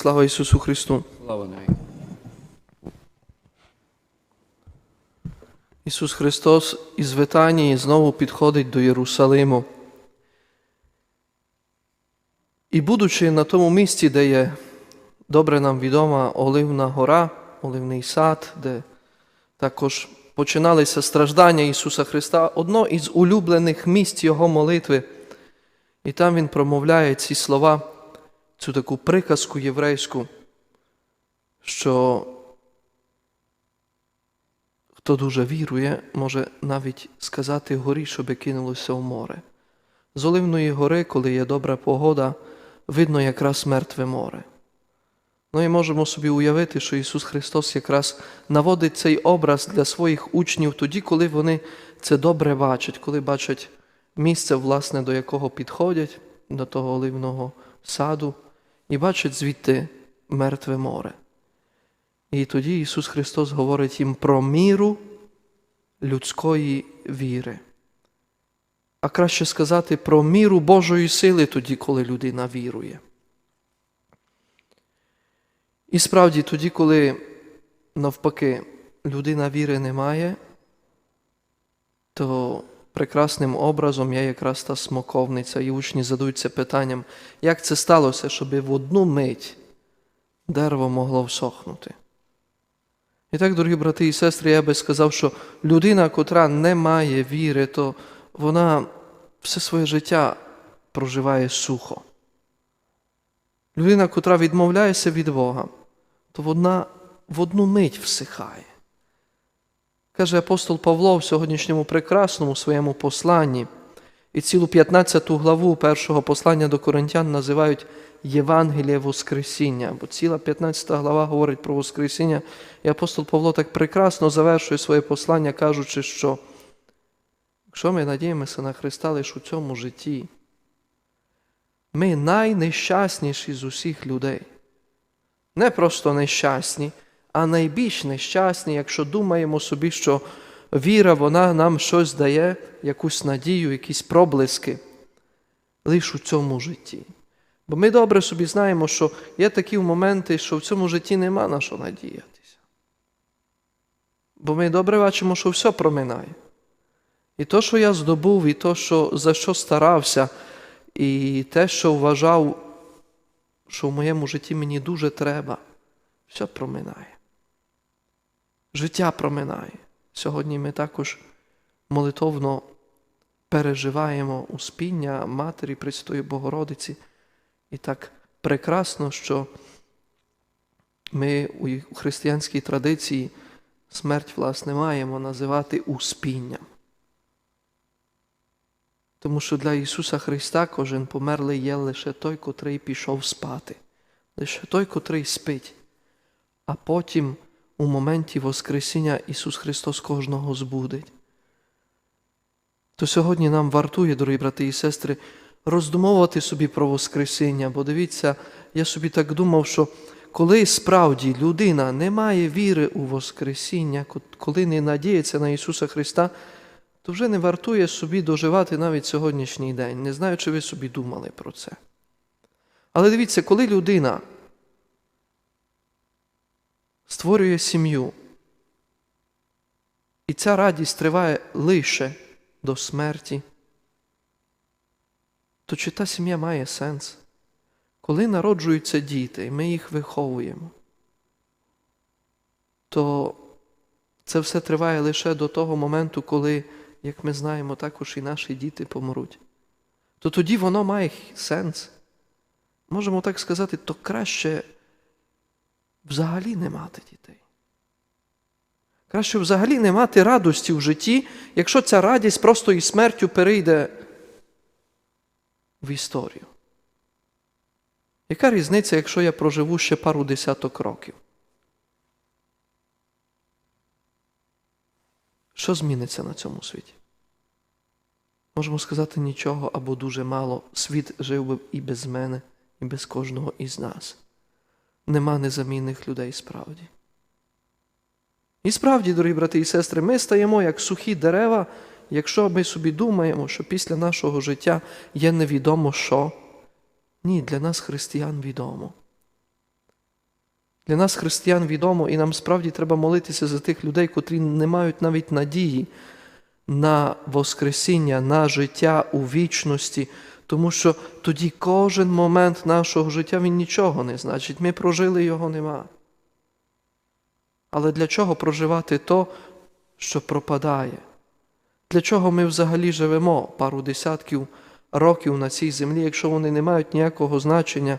Слава Ісусу Христу! Слава навіки. Ісус Христос із Витанії знову підходить до Єрусалиму. І будучи на тому місці, де є добре нам відома Оливна гора, Оливний сад, де також починалися страждання Ісуса Христа, одно із улюблених місць Його молитви. І там Він промовляє ці слова, цю таку приказку єврейську, що Хто дуже вірує, може навіть сказати горі, щоби кинулося в море. З Оливної гори, коли є добра погода, видно якраз мертве море. Ну і можемо собі уявити, що Ісус Христос якраз наводить цей образ для своїх учнів тоді, коли вони це добре бачать, коли бачать місце, власне, до якого підходять, до того оливного саду, і бачать звідти мертве море. І тоді Ісус Христос говорить їм про міру людської віри. А краще сказати про міру Божої сили тоді, коли людина вірує. І справді тоді, коли навпаки людина віри не має, то прекрасним образом є якраз та смоковниця, і учні задаються питанням, як це сталося, щоб в одну мить дерево могло всохнути. І так, дорогі брати і сестри, я би сказав, що людина, котра не має віри, то вона все своє життя проживає сухо. Людина, котра відмовляється від Бога, то вона в одну мить всихає. Каже апостол Павло в сьогоднішньому прекрасному своєму посланні, і цілу 15 главу першого послання до Коринтян називають Євангеліє Воскресіння, бо ціла 15 глава говорить про Воскресіння, і апостол Павло так прекрасно завершує своє послання, кажучи, що якщо ми надіємося на Христа лише у цьому житті, ми найнещасніші з усіх людей. Не просто нещасні, а найбільш нещасні, якщо думаємо собі, що віра вона нам щось дає, якусь надію, якісь проблиски лише у цьому житті. Бо ми добре собі знаємо, що є такі моменти, що в цьому житті нема на що надіятися. Бо ми добре бачимо, що все проминає. І то, що я здобув, і то, що, за що старався, і те, що вважав, що в моєму житті мені дуже треба, все проминає. Життя проминає. Сьогодні ми також молитовно переживаємо успіння Матері Престої Богородиці. І так прекрасно, що ми у християнській традиції смерть, власне, маємо називати успінням. Тому що для Ісуса Христа кожен померлий є лише той, котрий пішов спати, лише той, котрий спить. А потім, у моменті Воскресіння, Ісус Христос кожного збудить. То сьогодні нам вартує, дорогі брати і сестри, роздумовувати собі про Воскресіння, бо дивіться, я собі так думав, що коли справді людина не має віри у Воскресіння, коли не надіється на Ісуса Христа, то вже не вартує собі доживати навіть сьогоднішній день. Не знаю, чи ви собі думали про це. Але дивіться, коли людина створює сім'ю, і ця радість триває лише до смерті, то чи та сім'я має сенс? Коли народжуються діти, і ми їх виховуємо, то це все триває лише до того моменту, коли, як ми знаємо, також і наші діти помруть. То тоді воно має сенс. Можемо так сказати, то краще взагалі не мати дітей. Краще взагалі не мати радості в житті, якщо ця радість просто і смертю перейде в історію. Яка різниця, якщо я проживу ще пару десяток років? Що зміниться на цьому світі? Можемо сказати нічого або дуже мало. Світ жив би і без мене, і без кожного із нас. Нема незамінних людей справді. І справді, дорогі брати і сестри, ми стаємо як сухі дерева, якщо ми собі думаємо, що після нашого життя є невідомо що. Ні, для нас християн відомо. Для нас, християн, відомо, і нам справді треба молитися за тих людей, котрі не мають навіть надії на Воскресіння, на життя у вічності, тому що тоді кожен момент нашого життя він нічого не значить. Ми прожили його нема. Але для чого проживати то, що пропадає? Для чого ми взагалі живемо пару десятків років на цій землі, якщо вони не мають ніякого значення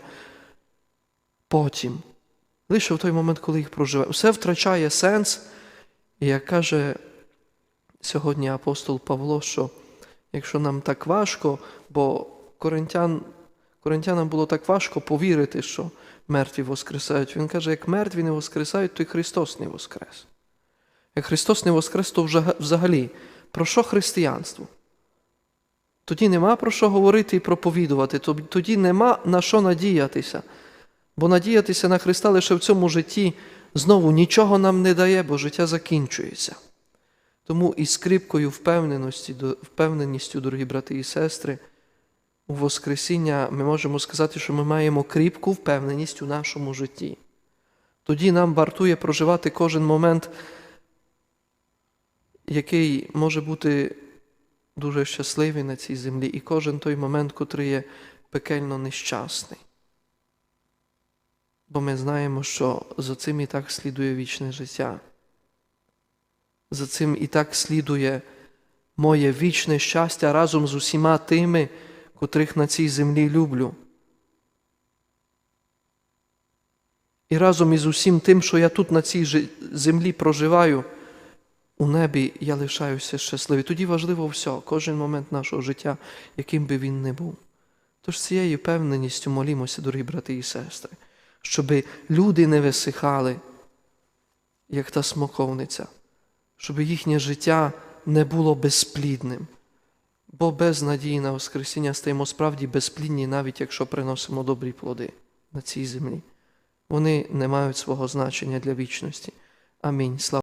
потім? Лише в той момент, коли їх проживаємо. Все втрачає сенс, і як каже сьогодні апостол Павло, що якщо нам так важко, бо коринтян, коринтянам було так важко повірити, що мертві воскресають. Він каже, як мертві не воскресають, то і Христос не воскрес. Як Христос не воскрес, то взагалі про що християнство? Тоді нема про що говорити і проповідувати, тоді нема на що надіятися. Бо надіятися на Христа лише в цьому житті знову нічого нам не дає, бо життя закінчується. Тому із скрипкою впевненості, впевненістю, дорогі брати і сестри, Воскресіння ми можемо сказати, що ми маємо кріпку впевненість у нашому житті. Тоді нам вартує проживати кожен момент, який може бути дуже щасливий на цій землі, і кожен той момент, котрий є пекельно нещасний. Бо ми знаємо, що за цим і так слідує вічне життя. За цим і так слідує моє вічне щастя разом з усіма тими, котрих на цій землі люблю. І разом із усім тим, що я тут на цій землі проживаю, у небі я лишаюся щасливий. Тоді важливо все, кожен момент нашого життя, яким би він не був. Тож з цією певненістю молімося, дорогі брати і сестри, щоб люди не висихали, як та смоковниця, щоб їхнє життя не було безплідним. Бо без надії на Воскресіння стаємо справді безплідні, навіть якщо приносимо добрі плоди на цій землі. Вони не мають свого значення для вічності. Амінь. Слава